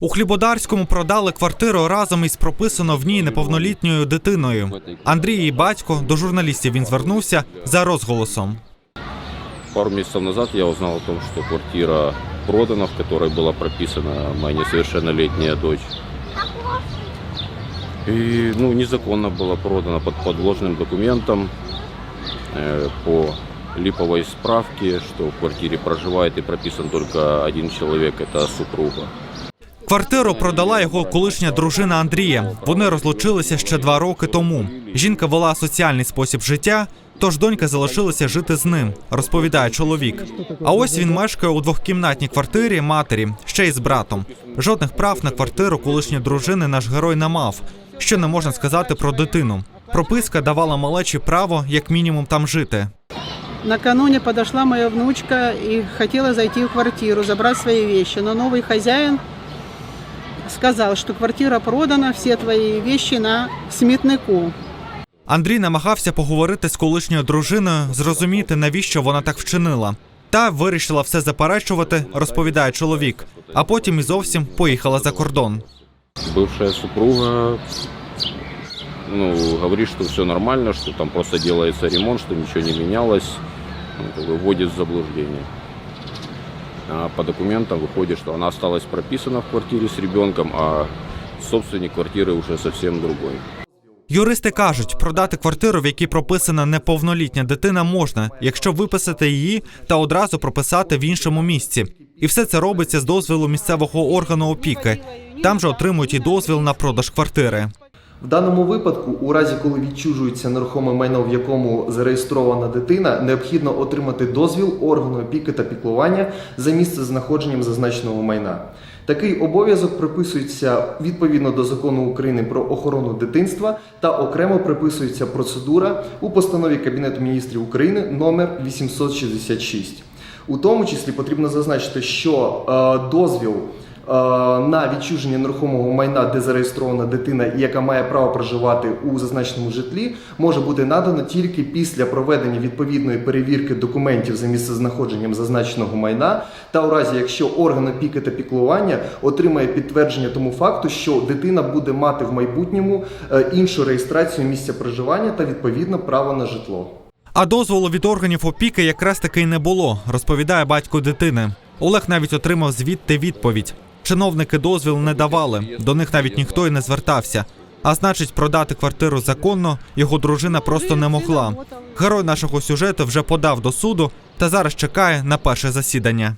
У Хлібодарському продали квартиру разом із прописано в ній неповнолітньою дитиною. Андрій її батько до журналістів він звернувся за розголосом. Пару месяцев назад я узнал о том, что квартира продана, в которой была прописана моя несовершеннолетняя дочь. И, ну, незаконно была продана под подложным документом э, по липовой справке, что в квартире проживает и прописан только один человек, это супруга. Квартиру продала його колишня дружина Андрія. Вони розлучилися ще два роки тому. Жінка вела соціальний спосіб життя, тож донька залишилася жити з ним, розповідає чоловік. А ось він мешкає у двохкімнатній квартирі матері, ще й з братом. Жодних прав на квартиру колишньої дружини наш герой не мав. Що не можна сказати про дитину. Прописка давала малечі право як мінімум там жити. Накануне подошла моя внучка и хотела зайти в квартиру, забрать свои вещи. Но новый хозяин сказал, что квартира продана, все твои вещи на смітнику. Андрій намагався поговорити з колишньою дружиною, зрозуміти, навіщо вона так вчинила. Та вирішила все заперечувати, розповідає чоловік, а потім і зовсім поїхала за кордон. Бывшая супруга ну, говорит, что все нормально, что там просто делается ремонт, что ничего не менялось, ну, как бы вводит в заблуждение. По документам выходит, что она осталась прописана в квартире с ребенком, а собственник квартиры уже совсем другой. Юристи кажуть, продати квартиру, в якій прописана неповнолітня дитина, можна, якщо виписати її та одразу прописати в іншому місці. І все це робиться з дозволу місцевого органу опіки. Там же отримують і дозвіл на продаж квартири. В даному випадку, у разі коли відчужується нерухоме майно, в якому зареєстрована дитина, необхідно отримати дозвіл органу опіки та піклування за місце знаходженням зазначеного майна. Такий обов'язок приписується відповідно до закону України про охорону дитинства та окремо приписується процедура у постанові Кабінету міністрів України номер 866. У тому числі потрібно зазначити, що е, дозвіл на відчуження нерухомого майна, де зареєстрована дитина, і яка має право проживати у зазначеному житлі, може бути надано тільки після проведення відповідної перевірки документів за місцезнаходженням зазначеного майна, та у разі, якщо орган опіки та піклування отримає підтвердження тому факту, що дитина буде мати в майбутньому е, іншу реєстрацію місця проживання та відповідно право на житло. А дозволу від органів опіки якраз таки й не було, розповідає батько дитини. Олег навіть отримав звідти відповідь. Чиновники дозвіл не давали, до них навіть ніхто й не звертався. А значить, продати квартиру законно його дружина просто не могла. Герой нашого сюжету вже подав до суду та зараз чекає на перше засідання.